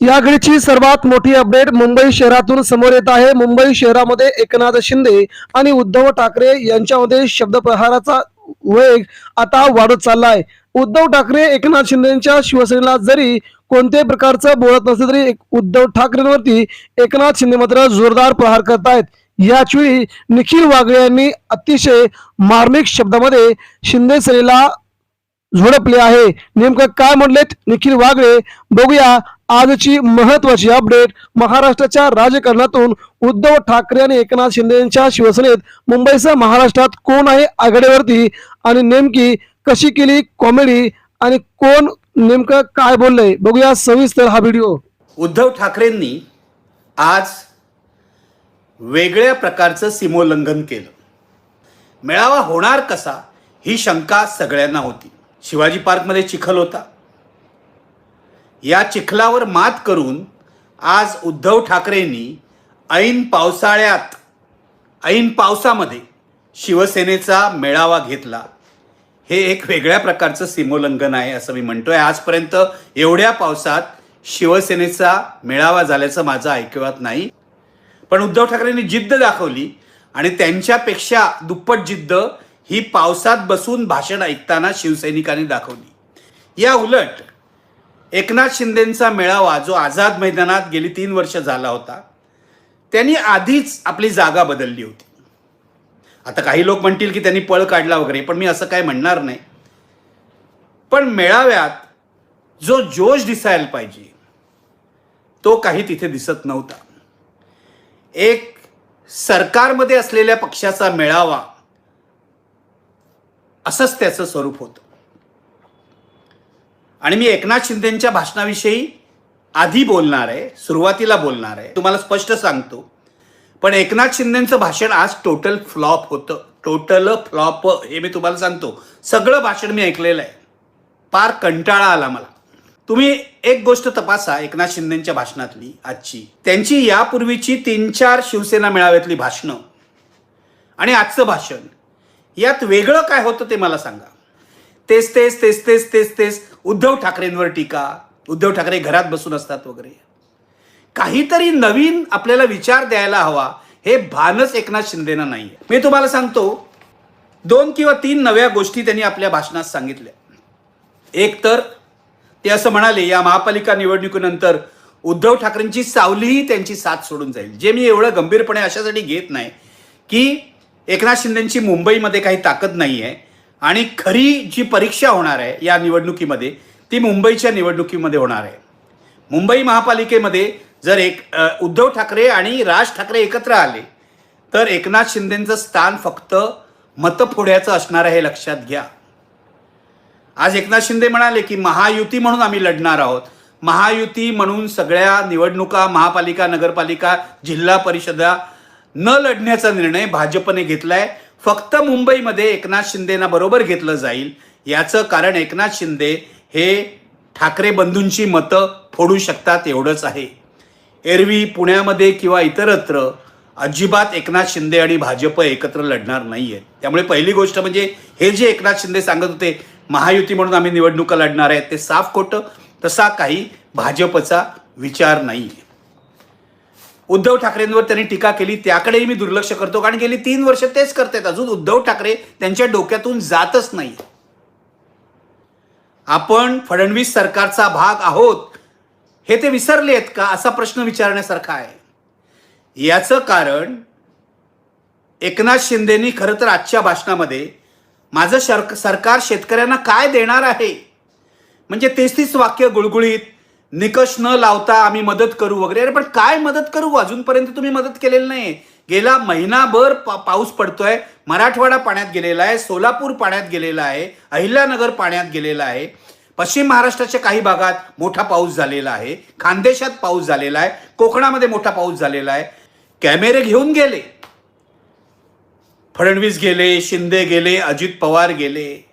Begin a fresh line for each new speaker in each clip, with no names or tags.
या घडीची सर्वात मोठी अपडेट मुंबई शहरातून समोर येत आहे. मुंबई शहरामध्ये एकनाथ शिंदे आणि उद्धव ठाकरे यांच्यामध्ये शब्दप्रहाराचा वेग आता वाढत चाललाय. उद्धव ठाकरे एकनाथ शिंदेच्या शिवसेनेला जरी कोणत्याही प्रकारचं बोलत नसले तरी एक उद्धव ठाकरेंवरती एकनाथ शिंदे मात्र जोरदार प्रहार करतायत. याच वेळी निखिल वागळे यांनी अतिशय मार्मिक शब्दामध्ये शिंदे सेनेला झोडपले आहे. नेमकं काय म्हणलेत निखिल वागळे? बघूया आजची महत्वाची अपडेट महाराष्ट्राच्या राजकारणातून उद्धव ठाकरे आणि एकनाथ शिंदे यांच्या शिवसेनेत मुंबईसह महाराष्ट्रात कोण आहे आघाडीवरती आणि नेमकी कशी केली कॉमेडी आणि कोण नेमकं काय बोललंय? बघूया सविस्तर हा व्हिडिओ.
उद्धव ठाकरेंनी आज वेगळ्या प्रकारचं सीमोल्लंघन केलं. मेळावा होणार कसा ही शंका सगळ्यांना होती. शिवाजी पार्कमध्ये चिखल होता. या चिखलावर मात करून आज उद्धव ठाकरेंनी ऐन पावसाळ्यात ऐन पावसामध्ये शिवसेनेचा मेळावा घेतला. हे एक वेगळ्या प्रकारचं सीमोल्लंघन आहे असं मी म्हणतोय. आजपर्यंत एवढ्या पावसात शिवसेनेचा मेळावा झाल्याचं माझं ऐकवत नाही. पण उद्धव ठाकरेंनी जिद्द दाखवली आणि त्यांच्यापेक्षा दुप्पट जिद्द ही पावसात बसून भाषण ऐकताना शिवसैनिकांनी दाखवली. या उलट एकनाथ शिंदेंचा मेळावा जो आझाद मैदानात गेली तीन वर्ष झाला होता त्यांनी आधीच आपली जागा बदलली होती. आता काही लोक म्हणतील की त्यांनी पळ काढला वगैरे पण मी असं काय म्हणणार नाही. पण मेळाव्यात जो जोश दिसायला पाहिजे तो काही तिथे दिसत नव्हता. एक सरकारमध्ये असलेल्या पक्षाचा मेळावा असंच त्याचं स्वरूप होतं. आणि मी एकनाथ शिंदेंच्या भाषणाविषयी आधी बोलणार आहे सुरुवातीला बोलणार आहे. तुम्हाला स्पष्ट सांगतो. पण एकनाथ शिंदेंचं भाषण आज टोटल फ्लॉप होतं. टोटल फ्लॉप हे मी तुम्हाला सांगतो. सगळं भाषण मी ऐकलेलं आहे. फार कंटाळा आला मला. तुम्ही एक गोष्ट तपासा एकनाथ शिंदेंच्या भाषणातली आजची. त्यांची यापूर्वीची तीन चार शिवसेना मेळाव्यातली भाषणं आणि आजचं भाषण यात वेगळं काय होतं ते मला सांगा. तेच तेच तेच तेच तेच तेच. उद्धव ठाकरेंवर टीका उद्धव ठाकरे घरात बसून असतात वगैरे. काहीतरी नवीन आपल्याला विचार द्यायला हवा हे भानच एकनाथ शिंदेना नाही मी तुम्हाला सांगतो दोन किंवा तीन नव्या गोष्टी त्यांनी आपल्या भाषणात सांगितल्या. एक तर ते असं म्हणाले या महापालिका निवडणुकीनंतर उद्धव ठाकरेंची सावलीही त्यांची साथ सोडून जाईल. जे मी एवढं गंभीरपणे अशासाठी घेत नाही की एकनाथ शिंदेची मुंबईमध्ये काही ताकद नाही आहे आणि खरी जी परीक्षा होणार आहे या निवडणुकीमध्ये ती मुंबईच्या निवडणुकीमध्ये होणार आहे. मुंबई महापालिकेमध्ये जर एक उद्धव ठाकरे आणि राज ठाकरे एकत्र आले तर एकनाथ शिंदेचं स्थान फक्त मतफोड्याचं असणार आहे हे लक्षात घ्या. आज एकनाथ शिंदे म्हणाले की महायुती म्हणून आम्ही लढणार आहोत. महायुती म्हणून सगळ्या निवडणुका महापालिका नगरपालिका जिल्हा परिषदा न लढण्याचा निर्णय भाजपने घेतलाय. फक्त मुंबईमध्ये एकनाथ शिंदेना बरोबर घेतलं जाईल. याचं कारण एकनाथ शिंदे हे ठाकरे बंधूंची मतं फोडू शकतात एवढंच आहे. एरवी पुण्यामध्ये किंवा इतरत्र अजिबात एकनाथ शिंदे आणि भाजप एकत्र लढणार नाही आहे त्यामुळे पहिली गोष्ट म्हणजे हे जे एकनाथ शिंदे सांगत होते महायुती म्हणून आम्ही निवडणुका लढणार आहेत ते साफ खोटं. तसा काही भाजपचा विचार नाही आहे उद्धव ठाकरेंवर त्यांनी टीका केली त्याकडेही मी दुर्लक्ष करतो कारण गेली तीन वर्ष तेच करतायत. अजून उद्धव ठाकरे त्यांच्या डोक्यातून जातच नाही. आपण फडणवीस सरकारचा भाग आहोत हे ते विसरले आहेत का असा प्रश्न विचारण्यासारखा आहे. याचं कारण एकनाथ शिंदेनी खरं तर आजच्या भाषणामध्ये माझं शर सरकार शेतकऱ्यांना काय देणार आहे? म्हणजे तेच तीच वाक्य गुळगुळीत निकष न लावता आम्ही मदत करू वगैरे. अरे पण काय मदत करू? अजूनपर्यंत तुम्ही मदत केलेली नाही. गेला महिनाभर पा पाऊस पडतोय. मराठवाडा पाण्यात गेलेला आहे सोलापूर पाण्यात गेलेला आहे अहिल्यानगर पाण्यात गेलेला आहे. पश्चिम महाराष्ट्राच्या काही भागात मोठा पाऊस झालेला आहे. खानदेशात पाऊस झालेला आहे. कोकणामध्ये मोठा पाऊस झालेला आहे. कॅमेरे घेऊन गेले. फडणवीस गेले शिंदे गेले अजित पवार गेले.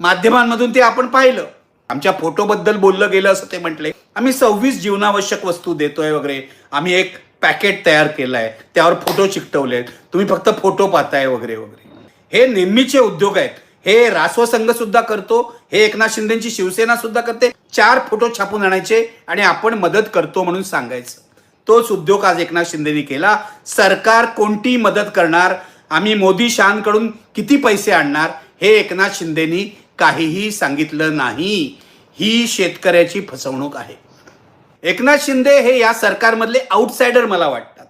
माध्यमांमधून ते आपण पाहिलं. आमच्या फोटोबद्दल बोललं गेलं असं ते म्हटले आम्ही सव्वीस जीवनावश्यक वस्तू देतोय वगैरे. आम्ही एक पॅकेट तयार केलं आहे त्यावर फोटो चिकटवले. आहेत तुम्ही फक्त फोटो पाहताय वगैरे वगैरे. हे नेहमीचे उद्योग आहेत. हे रासव संघ सुद्धा करतो हे एकनाथ शिंदेची शिवसेना सुद्धा करते. चार फोटो छापून आणायचे आणि आपण मदत करतो म्हणून सांगायचं. तोच उद्योग आज एकनाथ शिंदेनी केला. सरकार कोणती मदत करणार आम्ही मोदी शहांकडून किती पैसे आणणार हे एकनाथ शिंदेनी काहीही सांगितलं नाही ही शेतकऱ्याची फसवणूक आहे. एकनाथ शिंदे हे या सरकारमधले आउटसायडर मला वाटतात.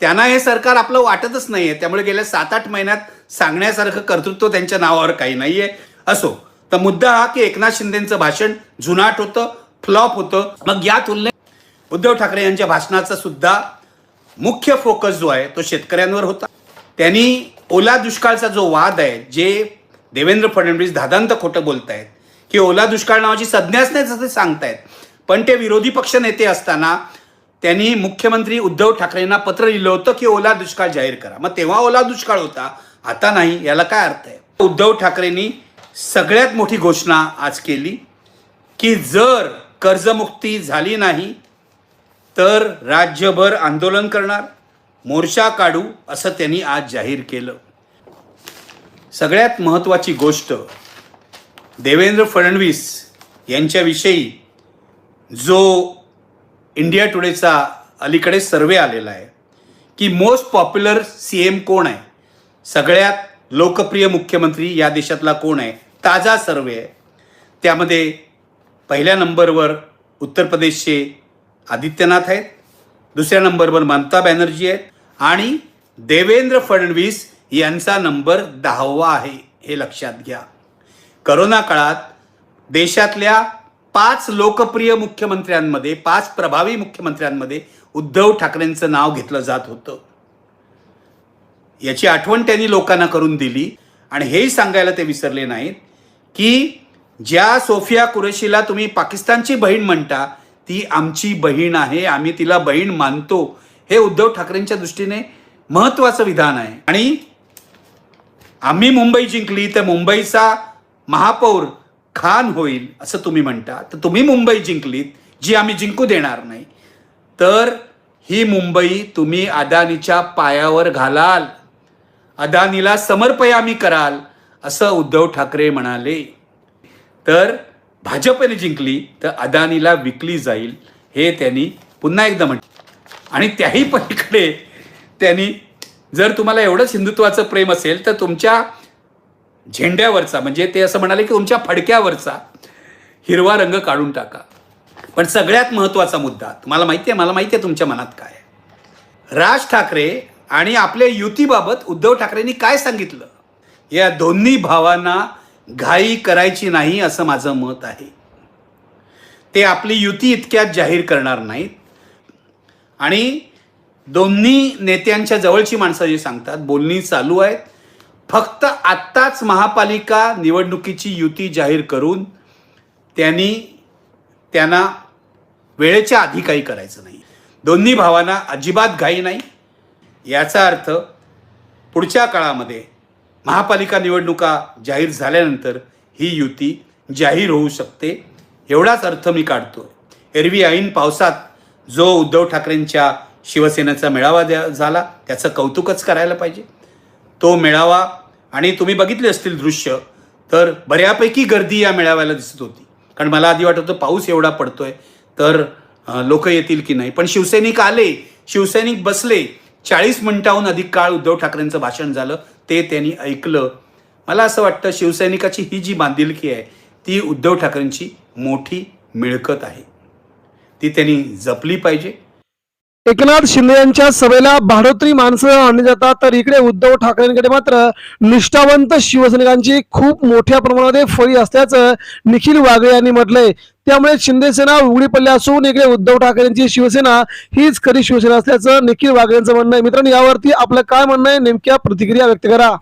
त्यांना हे सरकार आपलं वाटतच नाहीये. त्यामुळे गेल्या सात आठ महिन्यात सांगण्यासारखं कर्तृत्व त्यांच्या नावावर काही नाहीये. असो तर मुद्दा हा की एकनाथ शिंदेचं भाषण जुनाट होतं फ्लॉप होतं. मग या तुलनेत उद्धव ठाकरे यांच्या भाषणाचा सुद्धा मुख्य फोकस जो आहे तो शेतकऱ्यांवर होता. त्यांनी ओला दुष्काळचा जो वाद आहे जे देवेंद्र फडणवीस धादांत खोटं बोलतायत की ओला दुष्काळ नावाची संज्ञाच नाही असं सांगतायत. पण ते विरोधी पक्ष नेते असताना त्यांनी मुख्यमंत्री उद्धव ठाकरेंना पत्र लिहिलं होतं की ओला दुष्काळ जाहीर करा. मग तेव्हा ओला दुष्काळ होता आता नाही याला काय अर्थ आहे? उद्धव ठाकरेंनी सगळ्यात मोठी घोषणा आज केली की जर कर्जमुक्ती झाली नाही तर राज्यभर आंदोलन करणार मोर्चा काढू असं त्यांनी आज जाहीर केलं. सगळ्यात महत्त्वाची गोष्ट देवेंद्र फडणवीस यांच्याविषयी जो इंडिया टुडेचा अलीकडे सर्वे आलेला आहे की मोस्ट पॉप्युलर सी एम कोण आहे? सगळ्यात लोकप्रिय मुख्यमंत्री या देशातला कोण आहे? ताजा सर्वे आहे. त्यामध्ये पहिल्या नंबरवर उत्तर प्रदेशचे आदित्यनाथ आहेत दुसऱ्या नंबरवर ममता बॅनर्जी आहेत आणि देवेंद्र फडणवीस यांचा नंबर दहावा आहे हे लक्षात घ्या. करोना काळात देशातल्या पाच लोकप्रिय मुख्यमंत्र्यांमध्ये पाच प्रभावी मुख्यमंत्र्यांमध्ये उद्धव ठाकरेंचं नाव घेतलं जात होतं. याची आठवण त्यांनी लोकांना करून दिली आणि हेही सांगायला ते विसरले नाहीत की ज्या सोफिया कुरेशीला तुम्ही पाकिस्तानची बहीण म्हणता ती आमची बहीण आहे आम्ही तिला बहीण मानतो हे उद्धव ठाकरेंच्या दृष्टीने महत्वाचं विधान आहे. आणि आम्ही मुंबई जिंकली तर मुंबईचा महापौर खान होईल असं तुम्ही म्हणता. तर तुम्ही मुंबई जिंकलीत जी आम्ही जिंकू देणार नाही. तर ही मुंबई तुम्ही अदानीच्या पायावर घालाल. अदानीला समर्पयामी कराल असं उद्धव ठाकरे म्हणाले. तर भाजपने जिंकली तर अदानीला विकली जाईल हे त्यांनी पुन्हा एकदा म्हटलं. आणि त्याही पलीकडे त्यांनी जर तुम्हाला एवढंच हिंदुत्वाचं प्रेम असेल तर तुमच्या झेंड्यावरचा म्हणजे ते असं म्हणाले की तुमच्या फडक्यावरचा हिरवा रंग काढून टाका. पण सगळ्यात महत्त्वाचा मुद्दा तुम्हाला माहिती आहे मला माहिती आहे तुमच्या मनात काय राज ठाकरे आणि आपल्या युतीबाबत उद्धव ठाकरेंनी काय सांगितलं? या दोन्ही भावांना घाई करायची नाही असं माझं मत आहे. ते आपली युती इतक्यात जाहीर करणार नाहीत. आणि दोन्ही नेत्यांच्या जवळची माणसं जे सांगतात बोलणी चालू आहेत. फक्त आत्ताच महापालिका निवडणुकीची युती जाहीर करून त्यांनी त्यांना वेळेच्या आधी काही करायचं नाही. दोन्ही भावांना अजिबात घाई नाही. याचा अर्थ पुढच्या काळामध्ये महापालिका निवडणुका जाहीर झाल्यानंतर ही युती जाहीर होऊ शकते. एवढाच अर्थ मी काढतो एरवी ऐन पावसात जो उद्धव ठाकरेंच्या शिवसेनेचा मेळावा द्या झाला त्याचं कौतुकच करायला पाहिजे. तो मेळावा आणि तुम्ही बघितले असतील दृश्य तर बऱ्यापैकी गर्दी या मेळाव्याला दिसत होती. कारण मला आधी वाटत होतं पाऊस एवढा पडतोय तर लोक येतील की नाही. पण शिवसैनिक आले शिवसैनिक बसले चाळीस मिनिटाहून अधिक काळ उद्धव ठाकरेंचं भाषण झालं ते त्यांनी ऐकलं. मला असं वाटतं शिवसैनिकाची ही जी बांधिलकी आहे ती उद्धव ठाकरेंची मोठी मिळकत आहे. ती त्यांनी जपली पाहिजे.
एकनाथ शिंदे यांच्या सभेला भाडोत्री माणसं आणली जातात. तर इकडे उद्धव ठाकरेंकडे मात्र निष्ठावंत शिवसैनिकांची खूप मोठ्या प्रमाणामध्ये फळी असल्याचं निखिल वागळे यांनी म्हटलंय. त्यामुळे शिंदेसेना उघडी पडली असून इकडे उद्धव ठाकरेंची शिवसेना हीच खरी शिवसेना असल्याचं निखिल वागळे यांचं म्हणणं आहे. मित्रांनो यावरती आपलं काय म्हणणं आहे? नेमक्या प्रतिक्रिया व्यक्त करा.